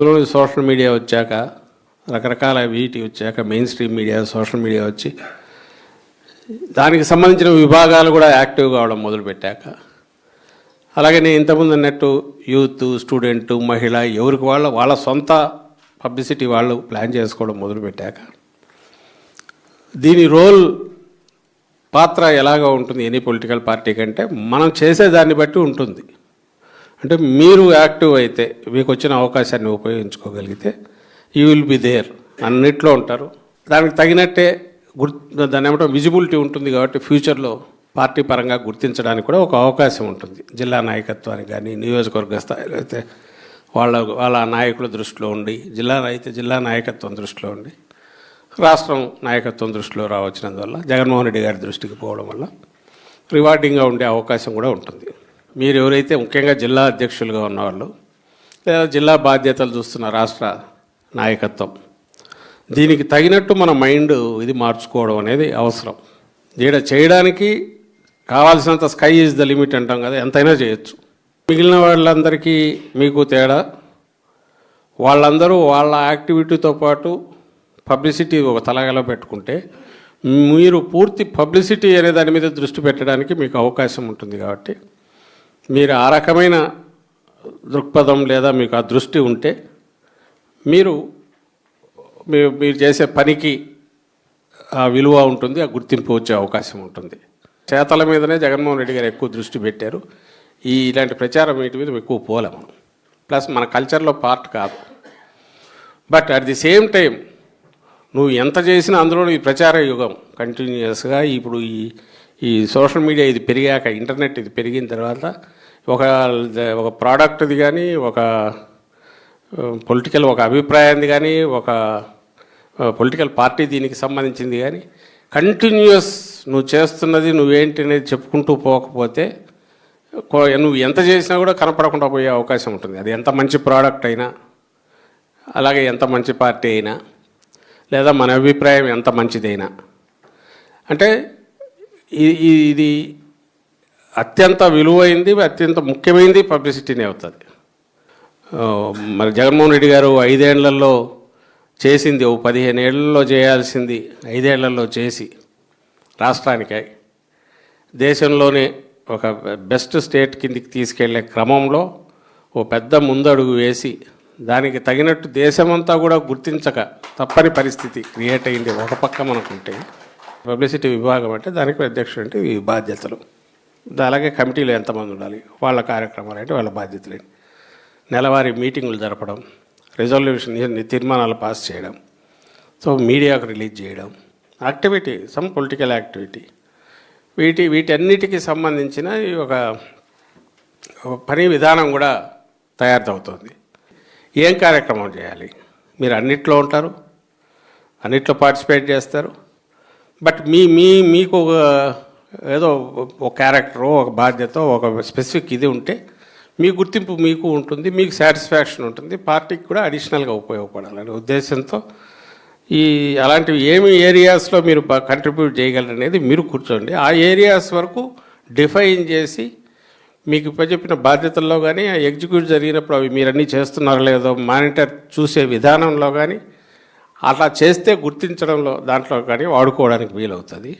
అందులో social media వచ్చాక రకరకాల వీటి వచ్చాక mainstream media social media వచ్చి దానికి సంబంధించిన విభాగాలు కూడా యాక్టివ్ కావడం మొదలుపెట్టాక. అలాగే నేను ఇంతకుముందు అన్నట్టు యూత్ స్టూడెంట్ మహిళ ఎవరికి వాళ్ళ వాళ్ళ సొంత పబ్లిసిటీ వాళ్ళు ప్లాన్ చేసుకోవడం మొదలుపెట్టాక. దీని రోల్ పాత్ర ఎలాగా ఉంటుంది ఎనీ పొలిటికల్ పార్టీ కంటే మనం చేసే దాన్ని బట్టి ఉంటుంది. అంటే మీరు యాక్టివ్ అయితే మీకు వచ్చిన అవకాశాన్ని ఉపయోగించుకోగలిగితే యూ విల్ బి దేర్ అన్నిట్లో ఉంటారు. దానికి తగినట్టే గుర్తు దాని ఏమంటే విజిబిలిటీ ఉంటుంది కాబట్టి ఫ్యూచర్లో పార్టీ పరంగా గుర్తించడానికి కూడా ఒక అవకాశం ఉంటుంది. జిల్లా నాయకత్వానికి కానీ నియోజకవర్గ స్థాయిలో అయితే వాళ్ళ వాళ్ళ నాయకుల దృష్టిలో ఉండి జిల్లా అయితే జిల్లా నాయకత్వం దృష్టిలో ఉండి రాష్ట్రం నాయకత్వం దృష్టిలో రావచ్చినందువల్ల జగన్మోహన్ రెడ్డి గారి దృష్టికి పోవడం వల్ల రివార్డింగ్గా ఉండే అవకాశం కూడా ఉంటుంది. మీరు ఎవరైతే ముఖ్యంగా జిల్లా అధ్యక్షులుగా ఉన్నవాళ్ళు లేదా జిల్లా బాధ్యతలు చూస్తున్న రాష్ట్ర నాయకత్వం దీనికి తగినట్టు మన మైండ్ ఇది మార్చుకోవడం అనేది అవసరం. ఈడ చేయడానికి కావాల్సినంత స్కై ఈజ్ ద లిమిట్ అంటాం కదా ఎంతైనా చేయొచ్చు. మిగిలిన వాళ్ళందరికీ మీకు తేడా వాళ్ళందరూ వాళ్ళ యాక్టివిటీతో పాటు పబ్లిసిటీ ఒక తలగలో పెట్టుకుంటే మీరు పూర్తి పబ్లిసిటీ అనే దాని మీద దృష్టి పెట్టడానికి మీకు అవకాశం ఉంటుంది కాబట్టి మీరు ఆ రకమైన దృక్పథం లేదా మీకు ఆ దృష్టి ఉంటే మీరు మీరు మీరు చేసే పనికి ఆ విలువ ఉంటుంది ఆ గుర్తింపు వచ్చే అవకాశం ఉంటుంది. చేతల మీదనే జగన్మోహన్ రెడ్డి గారు ఎక్కువ దృష్టి పెట్టారు. ఈ ఇలాంటి ప్రచారం వీటి మీద ఎక్కువ పోలే. మనం ప్లస్ మన కల్చర్లో పార్ట్ కాదు. But at the same time నువ్వు ఎంత చేసినా అందులో ఈ ప్రచార యుగం కంటిన్యూస్గా ఇప్పుడు ఈ ఈ సోషల్ మీడియా ఇది పెరిగాక ఇంటర్నెట్ ఇది పెరిగిన తర్వాత ఒక ఒక ప్రోడక్ట్ది కానీ ఒక పొలిటికల్ ఒక అభిప్రాయాన్ని కానీ ఒక పొలిటికల్ పార్టీ దీనికి సంబంధించింది కానీ కంటిన్యూస్ నువ్వు చేస్తున్నది నువ్వేంటి అనేది చెప్పుకుంటూ పోకపోతే నువ్వు ఎంత చేసినా కూడా కనపడకుండా పోయే అవకాశం ఉంటుంది. అది ఎంత మంచి ప్రోడక్ట్ అయినా అలాగే ఎంత మంచి పార్టీ అయినా లేదా మన అభిప్రాయం ఎంత మంచిదైనా. అంటే ఇది అత్యంత విలువైంది అత్యంత ముఖ్యమైనది పబ్లిసిటీనే అవుతుంది. మరి జగన్మోహన్ రెడ్డి గారు ఐదేళ్ళలో చేసింది ఓ పదిహేను ఏళ్ళలో చేయాల్సింది ఐదేళ్ళలో చేసి రాష్ట్రానికై. దేశంలోనే ఒక బెస్ట్ స్టేట్ కిందికి తీసుకెళ్ళే క్రమంలో ఓ పెద్ద ముందడుగు వేసి దానికి తగినట్టు దేశమంతా కూడా గుర్తించక తప్పని పరిస్థితి క్రియేట్ అయింది. ఒక పక్క మనకుంటే పబ్లిసిటీ విభాగం అంటే దానికి అధ్యక్షుడు అంటే ఈ బాధ్యతలు. అలాగే కమిటీలు ఎంతమంది ఉండాలి? వాళ్ళ కార్యక్రమాలు అంటే వాళ్ళ బాధ్యతలు నెలవారీ మీటింగులు జరపడం రిజల్యూషన్ తీర్మానాలు పాస్ చేయడం సో మీడియాకు రిలీజ్ చేయడం యాక్టివిటీ సమ్ పొలిటికల్ యాక్టివిటీ. వీటి వీటన్నిటికీ సంబంధించిన ఈ ఒక పని విధానం కూడా తయారవుతుంది. ఏం కార్యక్రమం చేయాలి? మీరు అన్నిట్లో ఉంటారు అన్నిట్లో పార్టిసిపేట్ చేస్తారు బట్ మీ మీ మీకు ఒక ఏదో ఒక క్యారెక్టరో ఒక బాధ్యత ఒక స్పెసిఫిక్ ఇది ఉంటే మీ గుర్తింపు మీకు ఉంటుంది మీకు సాటిస్ఫాక్షన్ ఉంటుంది పార్టీకి కూడా అడిషనల్గా ఉపయోగపడాలనే ఉద్దేశంతో ఈ అలాంటివి ఏమి ఏరియాస్లో మీరు కంట్రిబ్యూట్ చేయగలరనేది మీరు కూర్చోండి. ఆ ఏరియాస్ వరకు డిఫైన్ చేసి మీకు చెప్పిన బాధ్యతల్లో కానీ ఆ ఎగ్జిక్యూట్ జరిగినప్పుడు అవి మీరు అన్నీ చేస్తున్నారో లేదో మానిటర్ చూసే విధానంలో కానీ అట్లా చేస్తే గుర్తించడంలో దాంట్లో కానీ వాడుకోవడానికి వీలవుతుంది.